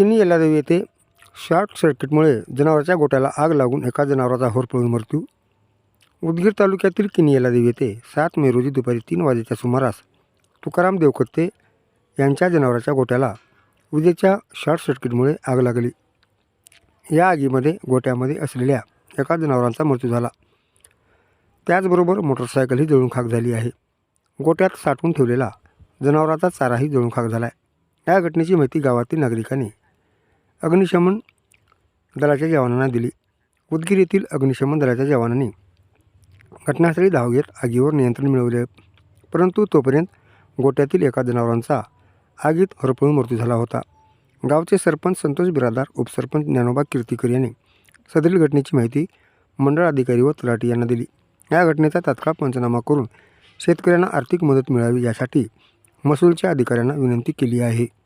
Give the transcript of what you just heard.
किनी येलादेवी येथे शॉर्ट सर्किटमुळे जनावराच्या गोट्याला आग लागून एका जनावराचा होरपळून मृत्यू. उदगीर तालुक्यातील किनी येलादेवी येथे सात मे रोजी दुपारी तीन वाजेच्या सुमारास तुकाराम देवकत्ते यांच्या जनावराच्या गोट्याला विजेच्या शॉर्ट सर्किटमुळे आग लागली. या आगीमध्ये गोट्यामध्ये असलेल्या एका जनावरांचा मृत्यू झाला. त्याचबरोबर मोटरसायकलही जळून खाक झाली आहे. गोट्यात साठवून ठेवलेला जनावराचा चाराही जळून खाक झाला आहे या घटनेची माहिती गावातील नागरिकांनी अग्निशमन दलाच्या जवानांना दिली. उदगीर येथील अग्निशमन दलाच्या जवानांनी घटनास्थळी धाव घेत आगीवर नियंत्रण मिळवले. परंतु तोपर्यंत गोट्यातील एका जनावरांचा आगीत होरपळून मृत्यू झाला होता. गावचे सरपंच संतोष बिरादार उपसरपंच ज्ञानोबा कीर्तीकर यांनी सदरील घटनेची माहिती मंडळ अधिकारी व तलाठी यांना दिली. या घटनेचा तात्काळ पंचनामा करून शेतकऱ्यांना आर्थिक मदत मिळावी यासाठी महसूलच्या अधिकाऱ्यांना विनंती केली आहे.